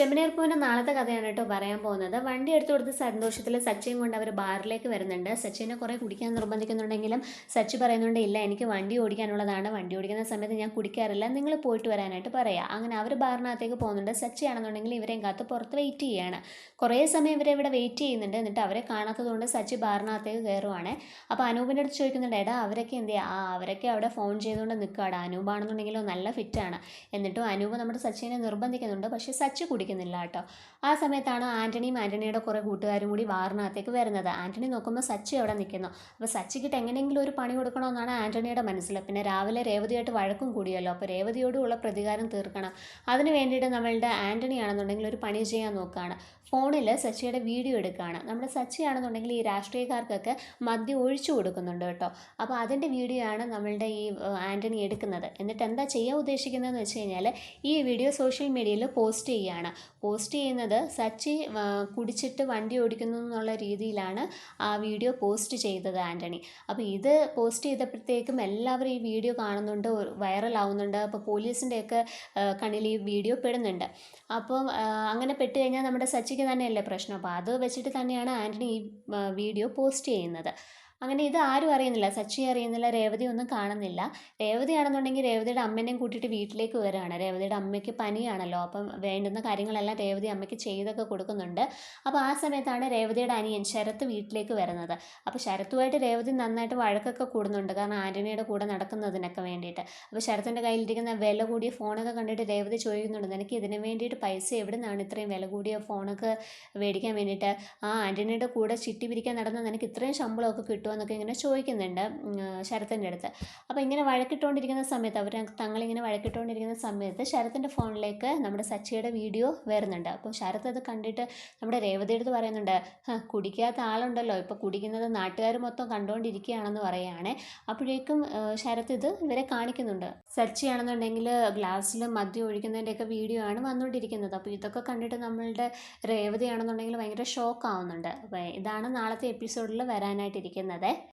ചെമ്മനീർപ്പൂവിന്റെ നാളത്തെ കഥയാണ് കേട്ടോ പറയാൻ പോകുന്നത്. വണ്ടി എടുത്തു കൊടുത്ത് സന്തോഷത്തിൽ സച്ചിൻ കൊണ്ട് അവർ ബാറിലേക്ക് വരുന്നുണ്ട്. സച്ചിനെ കുറേ കുടിക്കാൻ നിർബന്ധിക്കുന്നുണ്ടെങ്കിലും സച്ചി പറയുന്നുണ്ട് ഇല്ല എനിക്ക് വണ്ടി ഓടിക്കാനുള്ളതാണ്. വണ്ടി ഓടിക്കുന്ന സമയത്ത് ഞാൻ കുടിക്കാറില്ല. നിങ്ങൾ പോയിട്ട് വരാനായിട്ട് പറയാം. അങ്ങനെ അവർ ബാറിനകത്തേക്ക് പോകുന്നുണ്ട്. സച്ചി ആണെന്നുണ്ടെങ്കിൽ ഇവരെയും കാത്ത് പുറത്ത് വെയിറ്റ് ചെയ്യുകയാണ് കുറേ സമയം ഇവരെ ഇവിടെ വെയിറ്റ് ചെയ്യുന്നുണ്ട്. എന്നിട്ട് അവരെ കാണാത്തതുകൊണ്ട് സച്ചി ബാറിനകത്തേക്ക് കയറുവാണ്. അപ്പോൾ അനൂപിന്റെ അടുത്ത് ചോദിക്കുന്നുണ്ട് എടാ അവരൊക്കെ എന്ത് ആ അവരൊക്കെ അവിടെ ഫോൺ ചെയ്തുകൊണ്ട് നിൽക്കുകയാണ് അനൂപാണെന്നുണ്ടെങ്കിലോ നല്ല ഫിറ്റാണ് എന്നിട്ടും അനൂപ് നമ്മുടെ സച്ചിനെ നിർബന്ധിക്കുന്നുണ്ട്. പക്ഷേ സച്ചി കുടിക്കുന്നില്ല കേട്ടോ ആ സമയത്താണ് ആന്റണിയും ആന്റണിയുടെ കുറേ കൂട്ടുകാരും കൂടി വാറിനകത്തേക്ക് വരുന്നത്. ആന്റണി നോക്കുമ്പോൾ സച്ചി അവിടെ നിൽക്കുന്നു അപ്പോൾ സച്ചിക്കിട്ട് എങ്ങനെയെങ്കിലും ഒരു പണി കൊടുക്കണമെന്നാണ് ആന്റണിയുടെ മനസ്സിൽ. പിന്നെ രാവിലെ രേവതിയായിട്ട് വഴക്കും കൂടിയല്ലോ. അപ്പോൾ രേവതിയോടുള്ള പ്രതികാരം തീർക്കണം. അതിന് വേണ്ടിയിട്ട് നമ്മളുടെ ആന്റണി ആണെന്നുണ്ടെങ്കിൽ ഒരു പണി ചെയ്യാൻ നോക്കുകയാണ് ഫോണിൽ സച്ചിയുടെ വീഡിയോ എടുക്കുകയാണ് നമ്മുടെ സച്ചി ആണെന്നുണ്ടെങ്കിൽ ഈ രാഷ്ട്രീയക്കാർക്കൊക്കെ മദ്യം ഒഴിച്ചു കൊടുക്കുന്നുണ്ട് കേട്ടോ. അപ്പോൾ അതിന്റെ വീഡിയോ ആണ് നമ്മളുടെ ഈ ആന്റണി എടുക്കുന്നത്. എന്നിട്ട് എന്താ ചെയ്യാൻ ഉദ്ദേശിക്കുന്നതെന്ന് വെച്ച് കഴിഞ്ഞാൽ ഈ വീഡിയോ സോഷ്യൽ മീഡിയയിൽ പോസ്റ്റ് ചെയ്യുകയാണ്. പോസ്റ്റ് ചെയ്യുന്നത് സച്ചി കുടിച്ചിട്ട് വണ്ടി ഓടിക്കുന്നു എന്നുള്ള രീതിയിലാണ് ആ വീഡിയോ പോസ്റ്റ് ചെയ്തത് ആന്റണി അപ്പോൾ ഇത് പോസ്റ്റ് ചെയ്തപ്പോഴത്തേക്കും എല്ലാവരും ഈ വീഡിയോ കാണുന്നുണ്ട് വൈറലാവുന്നുണ്ട്. അപ്പോൾ പോലീസിന്റെയൊക്കെ കണ്ണിൽ ഈ വീഡിയോ പെടുന്നുണ്ട്. അപ്പം അങ്ങനെ പെട്ട് കഴിഞ്ഞാൽ നമ്മുടെ സച്ചിക്ക് തന്നെയല്ലേ പ്രശ്നം? അപ്പോൾ അത് വെച്ചിട്ട് തന്നെയാണ് ആന്റണി ഈ വീഡിയോ പോസ്റ്റ് ചെയ്യുന്നത്. അങ്ങനെ ഇത് ആരും അറിയുന്നില്ല. സച്ചി അറിയുന്നില്ല രേവതി ഒന്നും കാണുന്നില്ല. രേവതിയാണെന്നുണ്ടെങ്കിൽ രേവതിയുടെ അമ്മേനെയും കൂട്ടിയിട്ട് വീട്ടിലേക്ക് വരികയാണ്. രേവതിയുടെ അമ്മയ്ക്ക് പനിയാണല്ലോ. അപ്പം വേണ്ടുന്ന കാര്യങ്ങളെല്ലാം രേവതി അമ്മയ്ക്ക് ചെയ്തൊക്കെ കൊടുക്കുന്നുണ്ട്. അപ്പോൾ ആ സമയത്താണ് രേവതിയുടെ അനിയൻ ശരത്ത് വീട്ടിലേക്ക് വരുന്നത്. അപ്പോൾ ശരത്തുമായിട്ട് രേവതി നന്നായിട്ട് വഴക്കൊക്കെ കൂടുന്നുണ്ട്. കാരണം ആന്റണിയുടെ കൂടെ നടക്കുന്നതിനൊക്കെ വേണ്ടിയിട്ട്. അപ്പോൾ ശരത്തിന്റെ കയ്യിലിരിക്കുന്ന വില കൂടിയ ഫോണൊക്കെ കണ്ടിട്ട് രേവതി ചോദിക്കുന്നുണ്ട് നിനക്ക് ഇതിന് വേണ്ടിയിട്ട് പൈസ എവിടെ നിന്നാണ് ഇത്രയും വില കൂടിയ ഫോണൊക്കെ മേടിക്കാൻ വേണ്ടിയിട്ട്? ആ ആന്റണിയുടെ കൂടെ ചിട്ടി പിരിക്കാൻ നടന്ന നിനക്ക് ഇത്രയും ശമ്പളമൊക്കെ കിട്ടുമോ എന്നൊക്കെ ഇങ്ങനെ ചോദിക്കുന്നുണ്ട് ശരത്തിന്റെ അടുത്ത്. അപ്പോൾ ഇങ്ങനെ വഴക്കിട്ടുകൊണ്ടിരിക്കുന്ന സമയത്ത് അവർ തങ്ങളിങ്ങനെ വഴക്കിട്ടുകൊണ്ടിരിക്കുന്ന സമയത്ത് ശരത്തിന്റെ ഫോണിലേക്ക് നമ്മുടെ സച്ചിയുടെ വീഡിയോ വരുന്നുണ്ട്. അപ്പോൾ ശരത്ത് അത് കണ്ടിട്ട് നമ്മുടെ രേവതി എടുത്ത് പറയുന്നുണ്ട് "ഹ, കുടിക്കാത്ത ആളുണ്ടല്ലോ. ഇപ്പോൾ കുടിക്കുന്നത് നാട്ടുകാർ മൊത്തം കണ്ടുകൊണ്ടിരിക്കുകയാണെന്ന് പറയുകയാണെ. അപ്പോഴേക്കും ശരത് ശരത്ത് ഇത് ഇവരെ കാണിക്കുന്നുണ്ട്. സച്ചിയാണെന്നുണ്ടെങ്കിൽ ഗ്ലാസ്സിൽ മദ്യം ഒഴിക്കുന്നതിന്റെയൊക്കെ വീഡിയോ ആണ് വന്നുകൊണ്ടിരിക്കുന്നത്. അപ്പോൾ ഇതൊക്കെ കണ്ടിട്ട് നമ്മളുടെ രേവതിയാണെന്നുണ്ടെങ്കിൽ ഭയങ്കര ഷോക്ക് ആവുന്നുണ്ട്. അപ്പോൾ ഇതാണ് നാളത്തെ എപ്പിസോഡിൽ വരാനായിട്ടിരിക്കുന്നത്. കാണാതെ